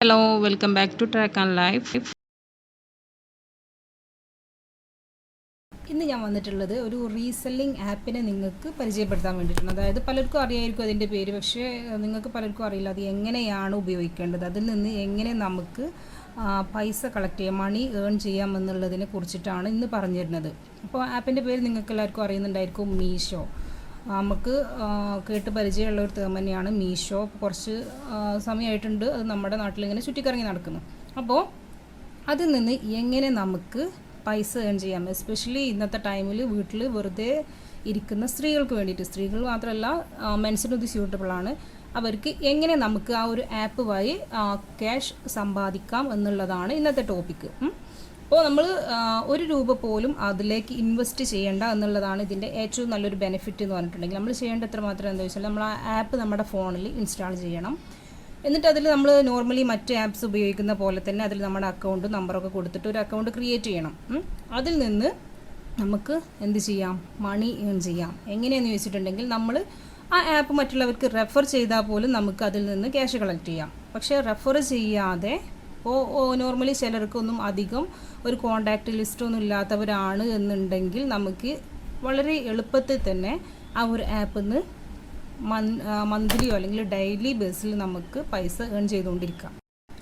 Hello welcome back to track and life ഇന്ന് ഞാൻ വന്നിട്ടുള്ളത് ഒരു റീസെല്ലിംഗ് ആപ്പിനെ നിങ്ങൾക്ക് പരിചയപ്പെടുത്താൻ വേണ്ടിയിട്ടാണ്. അതായത് പലർക്കും അറിയായിരിക്കും അതിന്റെ പേര് പക്ഷേ നിങ്ങൾക്ക് പലർക്കും അറിയില്ല അത് എങ്ങനെയാണ് ഉപയോഗിക്കേണ്ടത്. അതിൽ നിന്ന് എങ്ങനെ നമുക്ക് പൈസ കളക്ട് ചെയ്യാം മണി ഏൺ ചെയ്യാം എന്നുള്ളതിനെ കുറിച്ചിട്ടാണ് ഇന്ന് പറഞ്ഞു തരുന്നത് അപ്പോൾ ആപ്പിന്റെ പേര് നിങ്ങൾക്ക് എല്ലാവർക്കും അറിയുന്നുണ്ടായിരിക്കും മീഷോ. നമുക്ക് കേട്ട് പരിചയമുള്ള ഒരു തേം തന്നെയാണ് മീഷോ കുറച്ച് സമയമായിട്ടുണ്ട് അത് നമ്മുടെ നാട്ടിലിങ്ങനെ ചുറ്റിക്കറങ്ങി നടക്കുന്നു. അപ്പോൾ അതിൽ നിന്ന് എങ്ങനെ നമുക്ക് പൈസ ഏൺ ചെയ്യാം? എസ്പെഷ്യലി ഇന്നത്തെ ടൈമിൽ വീട്ടിൽ വെറുതെ ഇരിക്കുന്ന സ്ത്രീകൾക്ക് വേണ്ടിയിട്ട്. സ്ത്രീകൾ മാത്രമല്ല മെൻസിനും ഇത് സ്യൂട്ടബിളാണ് അവർക്ക് എങ്ങനെ നമുക്ക് ആ ഒരു ആപ്പ് വഴി ക്യാഷ് സമ്പാദിക്കാം എന്നുള്ളതാണ് ഇന്നത്തെ ടോപ്പിക്ക് അപ്പോൾ നമ്മൾ ഒരു രൂപ പോലും അതിലേക്ക് ഇൻവെസ്റ്റ് ചെയ്യേണ്ട എന്നുള്ളതാണ് ഇതിന്റെ ഏറ്റവും നല്ലൊരു ബെനിഫിറ്റ് എന്ന് പറഞ്ഞിട്ടുണ്ടെങ്കിൽ നമ്മൾ ചെയ്യേണ്ട എത്ര മാത്രം എന്താ വെച്ചാൽ നമ്മൾ ആ ആപ്പ് നമ്മുടെ ഫോണിൽ ഇൻസ്റ്റാൾ ചെയ്യണം. എന്നിട്ട് അതിൽ നമ്മൾ നോർമലി മറ്റ് ആപ്സ് ഉപയോഗിക്കുന്ന പോലെ തന്നെ അതിൽ നമ്മുടെ അക്കൗണ്ട് നമ്പറൊക്കെ കൊടുത്തിട്ട് ഒരു അക്കൗണ്ട് ക്രിയേറ്റ് ചെയ്യണം. അതിൽ നിന്ന് നമുക്ക് എന്ത് ചെയ്യാം? മണി ഏൺ ചെയ്യാം. എങ്ങനെയെന്ന് ചോദിച്ചിട്ടുണ്ടെങ്കിൽ നമ്മൾ ആ ആപ്പ് മറ്റുള്ളവർക്ക് റെഫർ ചെയ്താൽ പോലും നമുക്ക് അതിൽ നിന്ന് ക്യാഷ് കളക്ട് ചെയ്യാം. പക്ഷേ റെഫർ ചെയ്യാതെ ഇപ്പോൾ നോർമലി ചിലർക്കൊന്നും അധികം ഒരു കോണ്ടാക്റ്റ് ലിസ്റ്റൊന്നും ഇല്ലാത്തവരാണ് എന്നുണ്ടെങ്കിൽ നമുക്ക് വളരെ എളുപ്പത്തിൽ തന്നെ ആ ഒരു ആപ്പിൽ നിന്ന് മന്ത്ലിയോ അല്ലെങ്കിൽ ഡെയിലി ബേസിൽ നമുക്ക് പൈസ ഏൺ ചെയ്തുകൊണ്ടിരിക്കാം.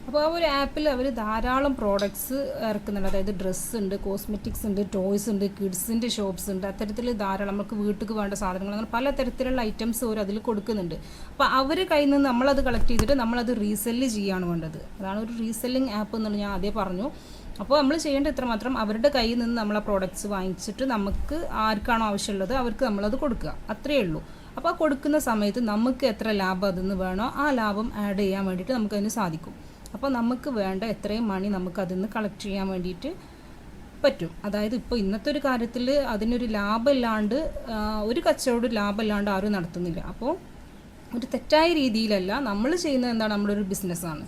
അപ്പോൾ ആ ഒരു ആപ്പിൽ അവർ ധാരാളം പ്രോഡക്ട്സ് ഇറക്കുന്നുണ്ട്. അതായത് ഡ്രസ്സ് ഉണ്ട് കോസ്മെറ്റിക്സ് ഉണ്ട് ടോയ്സ് ഉണ്ട് കിഡ്സിന്റെ ഷോപ്സ് ഉണ്ട്. അത്തരത്തിൽ ധാരാളം നമുക്ക് വീട്ടിലേക്ക് വേണ്ട സാധനങ്ങൾ അങ്ങനെ പല തരത്തിലുള്ള ഐറ്റംസ് അവർ അതിൽ കൊടുക്കുന്നുണ്ട്. അപ്പോൾ അവർ കയ്യിൽ നിന്ന് നമ്മളത് കളക്ട് ചെയ്തിട്ട് നമ്മളത് റീസെല്ല് ചെയ്യാണ് വേണ്ടത്. അതാണ് ഒരു റീസെല്ലിംഗ് ആപ്പ് എന്നുള്ളത് ഞാൻ ആദ്യം പറഞ്ഞു. അപ്പോൾ നമ്മൾ ചെയ്യേണ്ട ഇത്രമാത്രം അവരുടെ കയ്യിൽ നിന്ന് നമ്മൾ ആ പ്രോഡക്റ്റ്സ് വാങ്ങിച്ചിട്ട് നമുക്ക് ആർക്കാണോ ആവശ്യമുള്ളത് അവർക്ക് നമ്മളത് കൊടുക്കുക. അത്രയേ ഉള്ളൂ. അപ്പോൾ കൊടുക്കുന്ന സമയത്ത് നമുക്ക് എത്ര ലാഭം അതിൽ നിന്ന് വേണോ ആ ലാഭം ആഡ് ചെയ്യാൻ വേണ്ടിയിട്ട് നമുക്കതിന് സാധിക്കും. അപ്പോൾ നമുക്ക് വേണ്ട എത്രയും മണി നമുക്ക് അതിൽ നിന്ന് കളക്ട് ചെയ്യാൻ വേണ്ടിയിട്ട് പറ്റും. അതായത് ഇപ്പോൾ ഇന്നത്തെ ഒരു കാര്യത്തിൽ അതിനൊരു ലാഭമില്ലാണ്ട് ഒരു കച്ചവടം ലാഭമില്ലാണ്ട് ആരും നടത്തുന്നില്ല. അപ്പോൾ ഒരു തെറ്റായ രീതിയിലല്ല നമ്മൾ ചെയ്യുന്നത് എന്താണ്? നമ്മളൊരു ബിസിനസ്സാണ്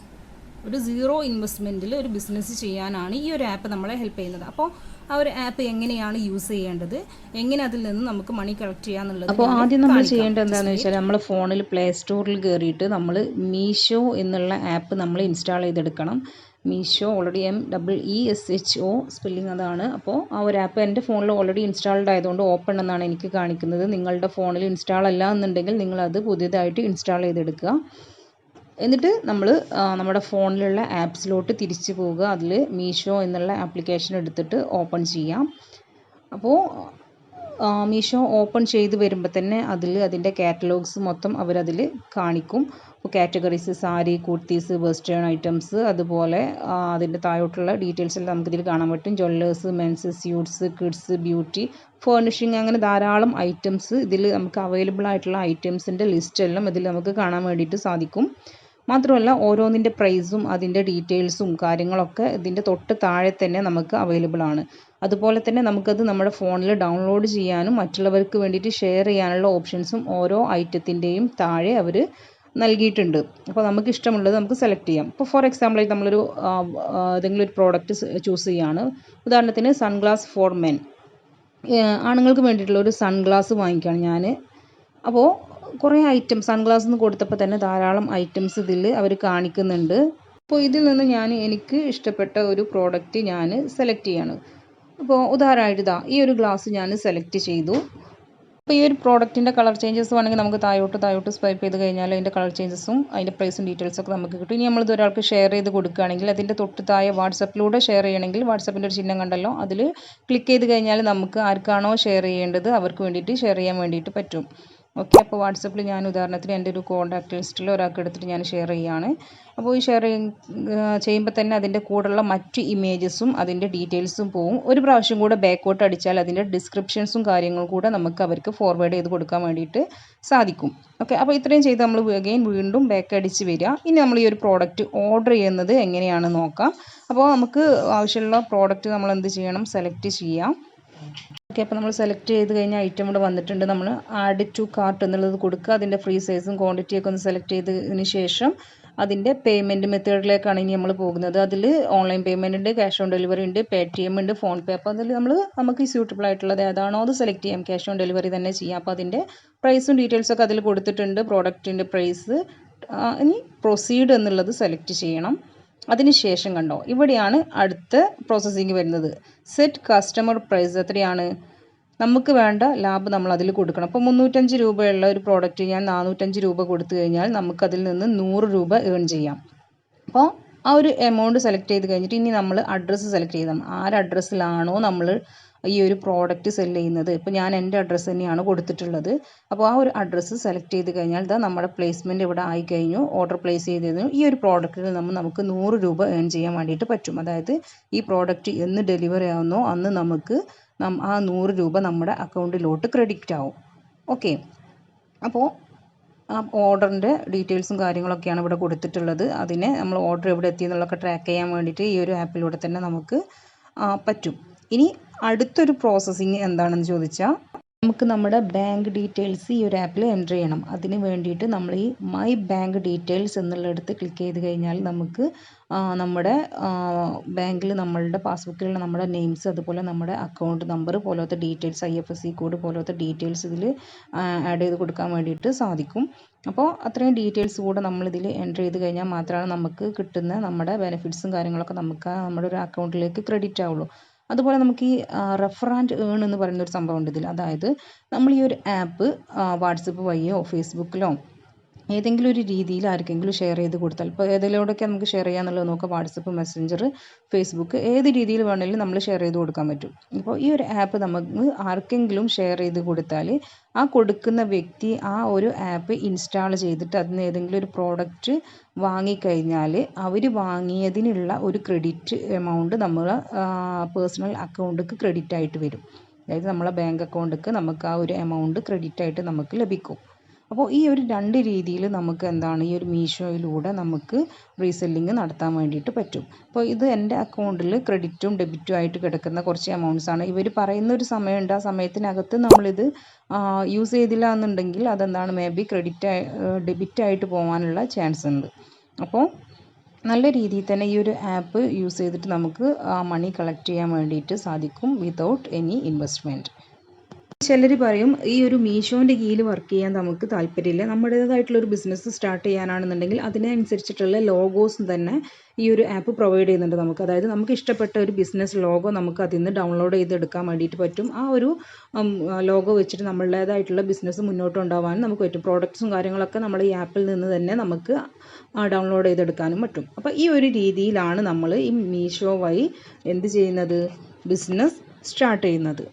ഒരു സീറോ ഇൻവെസ്റ്റ്മെന്റിൽ ഒരു ബിസിനസ് ചെയ്യാനാണ് ഈ ഒരു ആപ്പ് നമ്മളെ ഹെൽപ്പ് ചെയ്യുന്നത്. അപ്പോൾ ആ ഒരു ആപ്പ് എങ്ങനെയാണ് യൂസ് ചെയ്യേണ്ടത്? എങ്ങനെ അതിൽ നിന്ന് നമുക്ക് മണി കളക്ട് ചെയ്യാന്നുള്ളത് അപ്പോൾ ആദ്യം നമ്മൾ ചെയ്യേണ്ടത് എന്താണെന്ന് വെച്ചാൽ നമ്മൾ ഫോണിൽ പ്ലേ സ്റ്റോറിൽ കയറിയിട്ട് നമ്മൾ മീഷോ എന്നുള്ള ആപ്പ് നമ്മൾ ഇൻസ്റ്റാൾ ചെയ്തെടുക്കണം. Meesho already M double E S H O spelling അതാണ്. അപ്പോൾ ആ ഒരു ആപ്പ് എന്റെ ഫോണിൽ ഓൾറെഡി ഇൻസ്റ്റാൾഡ് ആയതുകൊണ്ട് ഓപ്പൺ എന്നാണ് എനിക്ക് കാണിക്കുന്നത്. നിങ്ങളുടെ ഫോണിൽ ഇൻസ്റ്റാൾ അല്ല എന്നുണ്ടെങ്കിൽ നിങ്ങളത് പുതിയതായിട്ട് ഇൻസ്റ്റാൾ ചെയ്തെടുക്കുക. എന്നിട്ട് നമ്മൾ നമ്മുടെ ഫോണിലുള്ള ആപ്സിലോട്ട് തിരിച്ചു പോവുക. അതിൽ മീഷോ എന്നുള്ള ആപ്ലിക്കേഷൻ എടുത്തിട്ട് ഓപ്പൺ ചെയ്യാം. അപ്പോൾ മീഷോ ഓപ്പൺ ചെയ്ത് വരുമ്പോൾ തന്നെ അതിൽ അതിന്റെ കാറ്റലോഗ്സ് മൊത്തം അവരതിൽ കാണിക്കും. അപ്പോൾ categories sari kurtis western items അതുപോലെ അതിന്റെ താഴോട്ടുള്ള ഡീറ്റെയിൽസ് എല്ലാം നമുക്കിതിൽ കാണാൻ പറ്റും. Jewellers men's suits kids beauty furnishing അങ്ങനെ ധാരാളം ഐറ്റംസ് ഇതിൽ നമുക്ക് അവൈലബിൾ ആയിട്ടുള്ള ഐറ്റംസിന്റെ ലിസ്റ്റെല്ലാം ഇതിൽ നമുക്ക് കാണാൻ വേണ്ടിയിട്ട് സാധിക്കും. മാത്രമല്ല ഓരോന്നിന്റെ പ്രൈസും അതിന്റെ ഡീറ്റെയിൽസും കാര്യങ്ങളൊക്കെ ഇതിന്റെ തൊട്ട് താഴെ തന്നെ നമുക്ക് അവൈലബിൾ ആണ്. അതുപോലെ തന്നെ നമുക്കത് നമ്മുടെ ഫോണിൽ ഡൗൺലോഡ് ചെയ്യാനും മറ്റുള്ളവർക്ക് വേണ്ടിയിട്ട് ഷെയർ ചെയ്യാനുള്ള ഓപ്ഷൻസും ഓരോ ഐറ്റത്തിന്റെയും താഴെ അവർ നൽകിയിട്ടുണ്ട്. അപ്പോൾ നമുക്ക് ഇഷ്ടമുള്ളത് നമുക്ക് സെലക്ട് ചെയ്യാം. ഇപ്പോൾ ഫോർ എക്സാമ്പിൾ ആയിട്ട് നമ്മളൊരു ഏതെങ്കിലും ഒരു പ്രോഡക്റ്റ് ചൂസ് ചെയ്യുകയാണ് ഉദാഹരണത്തിന് സൺഗ്ലാസ് ഫോർ മെൻ ആണുങ്ങൾക്ക് വേണ്ടിയിട്ടുള്ള ഒരു സൺഗ്ലാസ് വാങ്ങിക്കുകയാണ് ഞാൻ അപ്പോൾ കുറേ ഐറ്റം സൺഗ്ലാസ് എന്ന് കൊടുത്തപ്പോൾ തന്നെ ധാരാളം ഐറ്റംസ് ഇതിൽ അവർ കാണിക്കുന്നുണ്ട്. അപ്പോൾ ഇതിൽ നിന്ന് ഞാൻ എനിക്ക് ഇഷ്ടപ്പെട്ട ഒരു പ്രോഡക്റ്റ് ഞാൻ സെലക്ട് ചെയ്യാണ്. അപ്പോൾ ഉദാഹരണമായിട്ട് ഇതാ ഈ ഒരു ഗ്ലാസ് ഞാൻ സെലക്ട് ചെയ്തു. അപ്പോൾ ഈ ഒരു പ്രോഡക്റ്റിന്റെ കളർ ചേഞ്ചസ് വേണമെങ്കിൽ നമുക്ക് താഴോട്ട് താഴോട്ട് സ്വൈപ്പ് ചെയ്ത് കഴിഞ്ഞാൽ അതിന്റെ കളർ ചേഞ്ചസും അതിന്റെ പ്രൈസും ഡീറ്റെയിൽസും ഒക്കെ നമുക്ക് കിട്ടും. ഇനി നമ്മളിത് ഒരാൾക്ക് ഷെയർ ചെയ്ത് കൊടുക്കുകയാണെങ്കിൽ അതിന്റെ തൊട്ട് താഴെ വാട്സപ്പിലൂടെ ഷെയർ ചെയ്യണമെങ്കിൽ വാട്സപ്പിന്റെ ഒരു ചിഹ്നം കണ്ടല്ലോ അതിൽ ക്ലിക്ക് ചെയ്ത് കഴിഞ്ഞാൽ നമുക്ക് ആർക്കാണോ ഷെയർ ചെയ്യേണ്ടത് അവർക്ക് വേണ്ടിയിട്ട് ഷെയർ ചെയ്യാൻ വേണ്ടിയിട്ട് പറ്റും. ഓക്കെ അപ്പോൾ വാട്സപ്പിൽ ഞാൻ ഉദാഹരണത്തിന് എന്റെ ഒരു കോൺടാക്ട് ലിസ്റ്റിൽ ഒരാൾക്ക് എടുത്തിട്ട് ഞാൻ ഷെയർ ചെയ്യുകയാണ്. അപ്പോൾ ഈ ഷെയർ ചെയ്യുമ്പോൾ തന്നെ അതിന്റെ കൂടെയുള്ള മറ്റ് ഇമേജസും അതിന്റെ ഡീറ്റെയിൽസും പോവും. ഒരു പ്രാവശ്യം കൂടെ ബാക്കോട്ട് അടിച്ചാൽ അതിന്റെ ഡിസ്ക്രിപ്ഷൻസും കാര്യങ്ങളും കൂടെ നമുക്ക് അവർക്ക് ഫോർവേഡ് ചെയ്ത് കൊടുക്കാൻ വേണ്ടിയിട്ട് സാധിക്കും. ഓക്കെ അപ്പോൾ ഇത്രയും ചെയ്ത് നമ്മൾ അഗെയിൻ വീണ്ടും ബാക്ക് അടിച്ച് വരിക. ഇനി നമ്മൾ ഈ ഒരു പ്രോഡക്റ്റ് ഓർഡർ ചെയ്യുന്നത് എങ്ങനെയാണ് നോക്കാം. അപ്പോൾ നമുക്ക് ആവശ്യമുള്ള പ്രോഡക്റ്റ് നമ്മൾ എന്ത് ചെയ്യണം? സെലക്ട് ചെയ്യാം. ഓക്കെ അപ്പോൾ നമ്മൾ സെലക്ട് ചെയ്ത് കഴിഞ്ഞാൽ ഐറ്റം ഇവിടെ വന്നിട്ടുണ്ട്. നമ്മൾ ആഡ് ടു കാർട്ട് എന്നുള്ളത് കൊടുക്കുക. അതിന്റെ ഫ്രീ സൈസും ക്വാണ്ടിറ്റിയൊക്കെ ഒന്ന് സെലക്ട് ചെയ്തതിന് ശേഷം അതിന്റെ പേയ്മെന്റ് മെത്തേഡിലേക്കാണ് ഇനി നമ്മൾ പോകുന്നത്. അതിൽ ഓൺലൈൻ പേയ്മെന്റ് ഉണ്ട് ക്യാഷ് ഓൺ ഡെലിവറി ഉണ്ട് പേ ടി എം ഉണ്ട് ഫോൺ പേ അപ്പോൾ അതിൽ നമ്മൾ നമുക്ക് സ്യൂട്ടബിൾ ആയിട്ടുള്ളത് ഏതാണോ അത് സെലക്ട് ചെയ്യാം. ക്യാഷ് ഓൺ ഡെലിവറി തന്നെ ചെയ്യാം. അപ്പോൾ അതിന്റെ പ്രൈസും ഡീറ്റെയിൽസൊക്കെ അതിൽ കൊടുത്തിട്ടുണ്ട്. പ്രോഡക്റ്റിന്റെ പ്രൈസ് ഇനി പ്രൊസീഡ് എന്നുള്ളത് സെലക്ട് ചെയ്യണം. അതിനുശേഷം കണ്ടോ? ഇവിടെയാണ് അടുത്ത പ്രോസസ്സിങ് വരുന്നത്. സെറ്റ് കസ്റ്റമർ പ്രൈസ് എത്രയാണ്? നമുക്ക് വേണ്ട ലാഭം നമ്മൾ അതിൽ കൊടുക്കണം. അപ്പോൾ മുന്നൂറ്റഞ്ച് രൂപയുള്ള ഒരു പ്രോഡക്റ്റ് ഞാൻ നാനൂറ്റഞ്ച് രൂപ കൊടുത്തു കഴിഞ്ഞാൽ നമുക്കതിൽ നിന്ന് നൂറ് രൂപ ഏൺ ചെയ്യാം. അപ്പോൾ ആ ഒരു എമൗണ്ട് സെലക്ട് ചെയ്ത് കഴിഞ്ഞിട്ട് ഇനി നമ്മൾ അഡ്രസ്സ് സെലക്ട് ചെയ്യണം. ആര് അഡ്രസ്സിലാണോ നമ്മൾ ഈ ഒരു പ്രോഡക്റ്റ് സെല്ല് ചെയ്യുന്നത്. ഇപ്പോൾ ഞാൻ എന്റെ അഡ്രസ്സ് തന്നെയാണ് കൊടുത്തിട്ടുള്ളത്. അപ്പോൾ ആ ഒരു അഡ്രസ്സ് സെലക്ട് ചെയ്ത് കഴിഞ്ഞാൽ ഇതാ നമ്മുടെ പ്ലേസ്മെന്റ് ഇവിടെ ആയി കഴിഞ്ഞു. ഓർഡർ പ്ലേസ് ചെയ്ത് കഴിഞ്ഞു ഈ ഒരു പ്രോഡക്റ്റിൽ നമ്മൾ നമുക്ക് നൂറ് രൂപ ഏൺ ചെയ്യാൻ വേണ്ടിയിട്ട് പറ്റും. അതായത് ഈ പ്രോഡക്റ്റ് എന്ന് ഡെലിവറി ആവുന്നോ അന്ന് നമുക്ക് ആ നൂറ് രൂപ നമ്മുടെ അക്കൗണ്ടിലോട്ട് ക്രെഡിറ്റ് ആവും. ഓക്കെ അപ്പോൾ ആ ഓർഡറിന്റെ ഡീറ്റെയിൽസും കാര്യങ്ങളൊക്കെയാണ് ഇവിടെ കൊടുത്തിട്ടുള്ളത്. അതിനെ നമ്മൾ ഓർഡർ എവിടെ എത്തി എന്നുള്ളതൊക്കെ ട്രാക്ക് ചെയ്യാൻ വേണ്ടിയിട്ട് ഈ ഒരു ആപ്പിലൂടെ തന്നെ നമുക്ക് പറ്റും. ഇനി അടുത്തൊരു പ്രോസസ്സിങ് എന്താണെന്ന് ചോദിച്ചാൽ നമുക്ക് നമ്മുടെ ബാങ്ക് ഡീറ്റെയിൽസ് ഈ ഒരു ആപ്പിൽ എന്റർ ചെയ്യണം. അതിന് വേണ്ടിയിട്ട് നമ്മൾ ഈ മൈ ബാങ്ക് ഡീറ്റെയിൽസ് എന്നുള്ളിടത്ത് ക്ലിക്ക് ചെയ്ത് കഴിഞ്ഞാൽ നമുക്ക് നമ്മുടെ ബാങ്കിൽ നമ്മളുടെ പാസ്ബുക്കിലുള്ള നമ്മുടെ നെയിംസ് അതുപോലെ നമ്മുടെ അക്കൗണ്ട് നമ്പർ പോലത്തെ details I F S C code പോലത്തെ ഡീറ്റെയിൽസ് ഇതിൽ ആഡ് ചെയ്ത് കൊടുക്കാൻ വേണ്ടിയിട്ട് സാധിക്കും. അപ്പോൾ അത്രയും ഡീറ്റെയിൽസ് കൂടെ നമ്മളിതിൽ എന്റർ ചെയ്ത് കഴിഞ്ഞാൽ മാത്രമാണ് നമുക്ക് കിട്ടുന്ന നമ്മുടെ ബെനിഫിറ്റ്സും കാര്യങ്ങളൊക്കെ നമുക്ക് നമ്മുടെ ഒരു അക്കൗണ്ടിലേക്ക് ക്രെഡിറ്റ് ആവുള്ളൂ. അതുപോലെ നമുക്ക് ഈ ആൻഡ് ഏൺ എന്ന് പറയുന്ന ഒരു സംഭവം ഉണ്ട് ഇതിൽ അതായത് നമ്മൾ ഈ ഒരു ആപ്പ് വാട്സപ്പ് വഴിയോ ഫേസ്ബുക്കിലോ ഏതെങ്കിലും ഒരു രീതിയിൽ ആർക്കെങ്കിലും ഷെയർ ചെയ്ത് കൊടുത്താൽ ഇപ്പോൾ ഏതിലൂടെയൊക്കെ നമുക്ക് ഷെയർ ചെയ്യാന്നുള്ളത് നോക്കാം. വാട്സപ്പ് മെസ്സഞ്ചർ ഫേസ്ബുക്ക് ഏത് രീതിയിൽ വേണമെങ്കിലും നമ്മൾ ഷെയർ ചെയ്ത് കൊടുക്കാൻ പറ്റും. ഇപ്പോൾ ഈ ഒരു ആപ്പ് നമുക്ക് ആർക്കെങ്കിലും ഷെയർ ചെയ്ത് കൊടുത്താൽ ആ കൊടുക്കുന്ന വ്യക്തി ആ ഒരു ആപ്പ് ഇൻസ്റ്റാൾ ചെയ്തിട്ട് അതിന് ഏതെങ്കിലും ഒരു പ്രോഡക്റ്റ് വാങ്ങിക്കഴിഞ്ഞാൽ അവർ വാങ്ങിയതിനുള്ള ഒരു ക്രെഡിറ്റ് എമൗണ്ട് നമ്മൾ പേഴ്സണൽ അക്കൗണ്ടിലേക്ക് ക്രെഡിറ്റ് ആയിട്ട് വരും. അതായത് നമ്മളെ ബാങ്ക് അക്കൗണ്ടിലേക്ക് നമുക്ക് ആ ഒരു എമൗണ്ട് ക്രെഡിറ്റ് ആയിട്ട് നമുക്ക് ലഭിക്കും. അപ്പോൾ ഈ ഒരു രണ്ട് രീതിയിൽ നമുക്ക് എന്താണ് ഈ ഒരു മീഷോയിലൂടെ നമുക്ക് റീസെല്ലിങ് നടത്താൻ വേണ്ടിയിട്ട് പറ്റും. അപ്പോൾ ഇത് എന്റെ അക്കൗണ്ടിൽ ക്രെഡിറ്റും ഡെബിറ്റും ആയിട്ട് കിടക്കുന്ന കുറച്ച് എമൗണ്ട്സ് ആണ്. ഇവർ പറയുന്ന ഒരു സമയമുണ്ട്. ആ സമയത്തിനകത്ത് നമ്മളിത് യൂസ് ചെയ്തില്ല എന്നുണ്ടെങ്കിൽ അതെന്താണ് മേ ബി ക്രെഡിറ്റ് ഡെബിറ്റ് ആയിട്ട് പോകാനുള്ള ചാൻസ് ഉണ്ട്. അപ്പോൾ നല്ല രീതിയിൽ തന്നെ ഈ ഒരു ആപ്പ് യൂസ് ചെയ്തിട്ട് നമുക്ക് ആ മണി കളക്ട് ചെയ്യാൻ വേണ്ടിയിട്ട് സാധിക്കും വിതൗട്ട് എനി ഇൻവെസ്റ്റ്മെന്റ്. ചിലർ പറയും ഈ ഒരു മീഷോന്റെ കീഴിൽ വർക്ക് ചെയ്യാൻ നമുക്ക് താല്പര്യമില്ല. നമ്മുടേതായിട്ടുള്ള ഒരു ബിസിനസ് സ്റ്റാർട്ട് ചെയ്യാനാണെന്നുണ്ടെങ്കിൽ അതിനനുസരിച്ചിട്ടുള്ള ലോഗോസ് തന്നെ ഈ ഒരു ആപ്പ് പ്രൊവൈഡ് ചെയ്യുന്നുണ്ട് നമുക്ക്. അതായത് നമുക്ക് ഇഷ്ടപ്പെട്ട ഒരു ബിസിനസ് ലോഗോ നമുക്ക് അതിൽ നിന്ന് ഡൗൺലോഡ് ചെയ്തെടുക്കാൻ വേണ്ടിയിട്ട് പറ്റും. ആ ഒരു ലോഗോ വെച്ചിട്ട് നമ്മളുടേതായിട്ടുള്ള ബിസിനസ് മുന്നോട്ട് കൊണ്ടുപോകാനും നമുക്ക് പറ്റും. പ്രോഡക്ട്സും കാര്യങ്ങളൊക്കെ നമ്മൾ ഈ ആപ്പിൽ നിന്ന് തന്നെ നമുക്ക് ഡൗൺലോഡ് ചെയ്തെടുക്കാനും പറ്റും. അപ്പോൾ ഈ ഒരു രീതിയിലാണ് നമ്മൾ ഈ മീഷോ വഴി എന്ത് ചെയ്യുന്നത്? ബിസിനസ് സ്റ്റാർട്ട് ചെയ്യുന്നത്.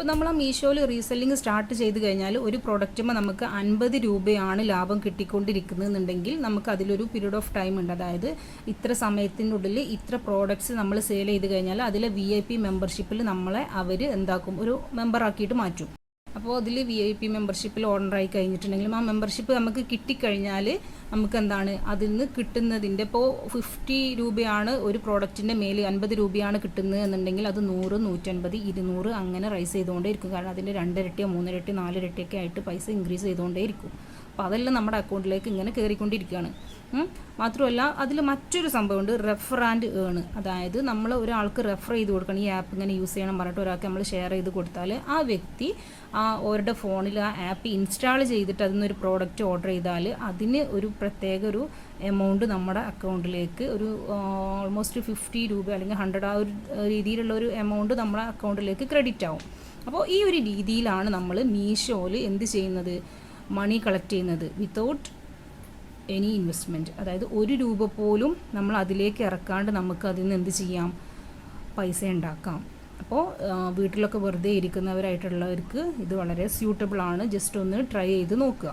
ഇപ്പോൾ നമ്മൾ ആ മീഷോയിൽ റീസെല്ലിംഗ് സ്റ്റാർട്ട് ചെയ്ത് കഴിഞ്ഞാൽ ഒരു പ്രൊഡക്റ്റുമ്പോൾ നമുക്ക് അൻപത് രൂപയാണ് ലാഭം കിട്ടിക്കൊണ്ടിരിക്കുന്നതെന്നുണ്ടെങ്കിൽ നമുക്ക് അതിലൊരു പീരീഡ് ഓഫ് ടൈം ഉണ്ട്. അതായത് ഇത്ര സമയത്തിനുള്ളിൽ ഇത്ര പ്രോഡക്റ്റ്സ് നമ്മൾ സെയിൽ ചെയ്ത് കഴിഞ്ഞാൽ അതിലെ വി ഐ പി മെമ്പർഷിപ്പിൽ നമ്മളെ അവർ എന്താക്കും? ഒരു മെമ്പറാക്കിയിട്ട് മാറ്റും. അപ്പോൾ അതിൽ വി ഐ പി മെമ്പർഷിപ്പിൽ ആയി കഴിഞ്ഞിട്ടുണ്ടെങ്കിലും ആ മെമ്പർഷിപ്പ് നമുക്ക് കിട്ടിക്കഴിഞ്ഞാൽ നമുക്ക് എന്താണ് അതിൽ നിന്ന് കിട്ടുന്നതിന്റെ ഇപ്പോൾ ഫിഫ്റ്റി രൂപയാണ് ഒരു പ്രോഡക്റ്റിന്റെ മേൽ അൻപത് രൂപയാണ് കിട്ടുന്നത് എന്നുണ്ടെങ്കിൽ അത് നൂറ് നൂറ്റൻപത് ഇരുന്നൂറ് അങ്ങനെ റൈസ് ചെയ്തുകൊണ്ടേ ഇരിക്കും കാരണം അതിന്റെ രണ്ടിരട്ടിയോ മൂന്നിരട്ടി നാലിരട്ടിയൊക്കെ ആയിട്ട് പൈസ ഇൻക്രീസ് ചെയ്തുകൊണ്ടേ ഇരിക്കും അപ്പോൾ അതെല്ലാം നമ്മുടെ അക്കൗണ്ടിലേക്ക് ഇങ്ങനെ കയറിക്കൊണ്ടിരിക്കുകയാണ് മാത്രമല്ല അതിൽ മറ്റൊരു സംഭവമുണ്ട് റെഫർ ആൻഡ് ഏൺ അതായത് നമ്മൾ ഒരാൾക്ക് റെഫർ ചെയ്ത് കൊടുക്കണം. ഈ ആപ്പ് ഇങ്ങനെ യൂസ് ചെയ്യണം പറഞ്ഞിട്ട് ഒരാൾക്ക് നമ്മൾ ഷെയർ ചെയ്ത് കൊടുത്താൽ ആ വ്യക്തി ആ അവരുടെ ഫോണിൽ ആ ആപ്പ് ഇൻസ്റ്റാൾ ചെയ്തിട്ട് അതിൽ നിന്നൊരു പ്രോഡക്റ്റ് ഓർഡർ ചെയ്താൽ അതിന് ഒരു പ്രത്യേക ഒരു എമൗണ്ട് നമ്മുടെ അക്കൗണ്ടിലേക്ക് ഒരു ഓൾമോസ്റ്റ് ഫിഫ്റ്റി രൂപ അല്ലെങ്കിൽ ഹൺഡ്രഡ് ആ ഒരു രീതിയിലുള്ള ഒരു എമൗണ്ട് നമ്മുടെ അക്കൗണ്ടിലേക്ക് ക്രെഡിറ്റ് ആവും. അപ്പോൾ ഈ ഒരു രീതിയിലാണ് നമ്മൾ മീഷോയിൽ എന്ത് ചെയ്യുന്നത്? മണി കളക്ട് ചെയ്യുന്നത് വിത്തൗട്ട് എനി ഇൻവെസ്റ്റ്മെന്റ് അതായത് ഒരു രൂപ പോലും നമ്മൾ അതിലേക്ക് ഇറക്കാണ്ട് നമുക്ക് അതിൽ നിന്ന് എന്ത് ചെയ്യാം? പൈസ ഉണ്ടാക്കാം. അപ്പോൾ വീട്ടിലൊക്കെ വെറുതെ ഇരിക്കുന്നവരായിട്ടുള്ളവർക്ക് ഇത് വളരെ സ്യൂട്ടബിൾ ആണ്. ജസ്റ്റ് ഒന്ന് ട്രൈ ചെയ്ത് നോക്കുക.